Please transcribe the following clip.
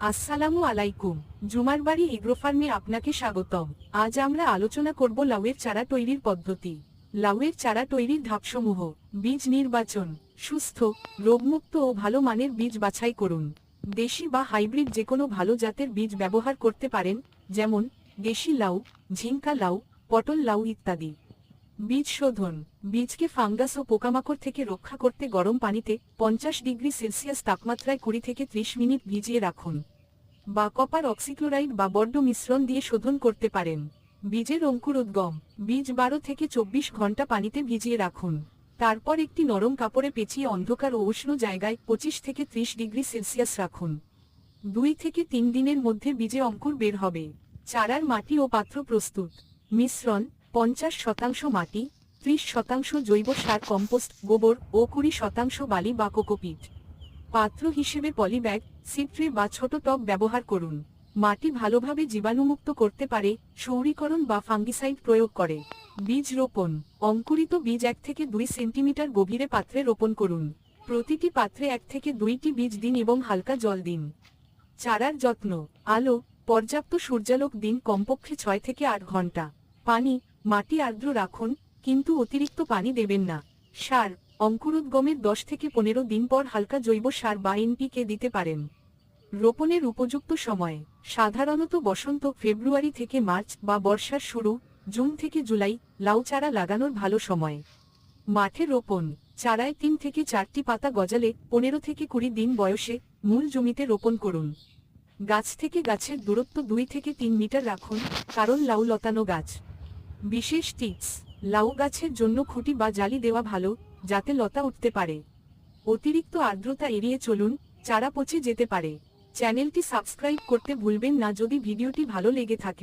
আসসালামু আলাইকুম। জুমার বাড়ি এগ্রো ফার্মে আপনাকে স্বাগতম। আজ আমরা আলোচনা করব লাউয়ের চারা তৈরির পদ্ধতি। লাউয়ের চারা তৈরির ধাপসমূহ। বীজ নির্বাচন। সুস্থ, রোগমুক্ত ও ভালো মানের বীজ বাছাই করুন। দেশি বা হাইব্রিড যে কোনো ভালো জাতের বীজ ব্যবহার করতে পারেন, যেমন দেশি লাউ, ঝিঙ্কা লাউ, পটল লাউ ইত্যাদি। বীজ শোধন। বীজকে ফাঙ্গাস ও পোকামাকড় থেকে রক্ষা করতে গরম পানিতে পঞ্চাশ ডিগ্রি সেলসিয়াস তাপমাত্রায় কুড়ি থেকে ত্রিশ মিনিট ভিজিয়ে রাখুন। বা কপার অক্সিক্লোরাইড বা বড্ড মিশ্রণ দিয়ে শোধন করতে পারেন। বীজের অঙ্কুরোদ্গম বীজ বারো থেকে চব্বিশ ঘণ্টা পানিতে ভিজিয়ে রাখুন। তারপর একটি নরম কাপড়ে পেঁচিয়ে অন্ধকার ও উষ্ণ জায়গায় পঁচিশ থেকে ত্রিশ ডিগ্রি সেলসিয়াস রাখুন। দুই থেকে তিন দিনের মধ্যে বীজে অঙ্কুর বের হবে। চারার মাটি ও পাত্র প্রস্তুত। মিশ্রণ পঞ্চাশ শতাংশ মাটি, ত্রিশ শতাংশ জৈব সার কম্পোস্ট, গোবর ও কুড়ি শতাংশ বালি বা কোকোপিট। পাত্র হিসেবে পলিব্যাগ সিট্রে বা ছোট টব ব্যবহার করুন। মাটি ভালোভাবে জীবাণুমুক্ত করতে পারে, সৌরীকরণ বা ফাঙ্গিসাইড প্রয়োগ করে। বীজ রোপণ, অঙ্কুরিত বীজ এক থেকে দুই সেন্টিমিটার গভীরে পাত্রে রোপণ করুন। প্রতিটি পাত্রে এক থেকে দুইটি বীজ দিন এবং হালকা জল দিন। চারার যত্ন, আলো, পর্যাপ্ত সূর্যালোক দিন কমপক্ষে ছয় থেকে আট ঘণ্টা। পানি মাটি আর্দ্র রাখুন, কিন্তু অতিরিক্ত পানি দেবেন না। সার অঙ্কুরোদ্গমের দশ থেকে পনেরো দিন পর হালকা জৈব সার বা এনপিকে দিতে পারেন। রোপণের উপযুক্ত সময়, সাধারণত বসন্ত, ফেব্রুয়ারি থেকে মার্চ বা বর্ষার শুরু, জুন থেকে জুলাই, লাউ চারা লাগানোর ভালো সময়। মাঠে রোপণ, চারায় তিন থেকে চারটি পাতা গজালে পনেরো থেকে কুড়ি দিন বয়সে মূল জমিতে রোপণ করুন। গাছ থেকে গাছের দূরত্ব দুই থেকে তিন মিটার রাখুন, কারণ লাউ লতানো গাছ। বিশেষ টিপস, লাউ গাছের জন্য খুঁটি বা জালি দেওয়া ভালো, যাতে লতা উঠতে পারে। অতিরিক্ত আর্দ্রতা এড়িয়ে চলুন চারা পচে যেতে পারে। চ্যানেলটি সাবস্ক্রাইব করতে ভুলবেন না যদি ভিডিওটি ভালো লেগে থাকে।